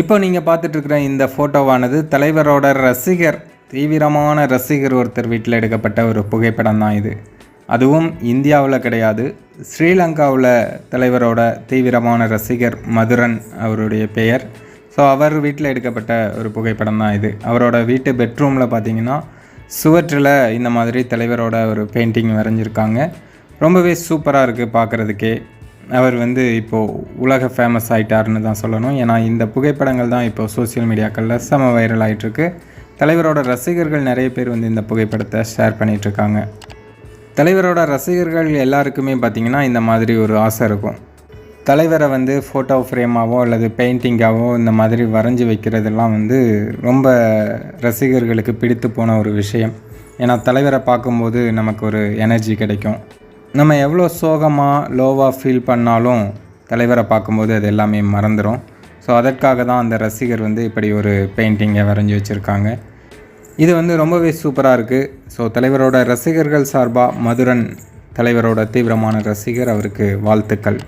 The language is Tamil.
இப்போ நீங்கள் பார்த்துட்ருக்குற இந்த ஃபோட்டோவானது தலைவரோட ரசிகர் தீவிரமான ரசிகர் ஒருத்தர் வீட்டில் எடுக்கப்பட்ட ஒரு புகைப்படம் தான் இது. அதுவும் இந்தியாவில் கிடையாது. ஸ்ரீலங்காவில் தலைவரோட தீவிரமான ரசிகர் மதுரன் அவருடைய பெயர். ஸோ அவர் வீட்டில் எடுக்கப்பட்ட ஒரு புகைப்படம் தான் இது. அவரோட வீட்டு பெட்ரூமில் பார்த்தீங்கன்னா சுவற்றில் இந்த மாதிரி தலைவரோட ஒரு பெயிண்டிங் வரைஞ்சிருக்காங்க. ரொம்பவே சூப்பராக இருக்குது பார்க்குறதுக்கே. அவர் வந்து இப்போது உலக ஃபேமஸ் ஆகிட்டார்னு தான் சொல்லணும். ஏன்னா இந்த புகைப்படங்கள் தான் இப்போ சோஷியல் மீடியாக்களில் செம வைரல் ஆகிட்டுருக்கு தலைவரோட ரசிகர்கள் நிறைய பேர் வந்து இந்த புகைப்படத்தை ஷேர் பண்ணிகிட்ருக்காங்க தலைவரோட ரசிகர்கள் எல்லாருக்குமே பார்த்திங்கன்னா இந்த மாதிரி ஒரு ஆசை இருக்கும். தலைவரை வந்து ஃபோட்டோ ஃப்ரேமாவோ அல்லது பெயிண்டிங்காவோ இந்த மாதிரி வரைஞ்சி வைக்கிறதெல்லாம் வந்து ரொம்ப ரசிகர்களுக்கு பிடித்து போன ஒரு விஷயம். ஏன்னா தலைவரை பார்க்கும்போது நமக்கு ஒரு எனர்ஜி கிடைக்கும். நம்ம எவ்வளோ சோகமாக லோவாக ஃபீல் பண்ணாலும் தலைவரை பார்க்கும்போது அது எல்லாமே மறந்துடும் ஸோ அதற்காக தான் அந்த ரசிகர் வந்து இப்படி ஒரு பெயிண்டிங்கை வரைஞ்சி வச்சுருக்காங்க. இது வந்து ரொம்பவே சூப்பராக இருக்குது ஸோ தலைவரோட ரசிகர்கள் சார்பாக மதுரன் தலைவரோட தீவிரமான ரசிகர் அவருக்கு வாழ்த்துக்கள்.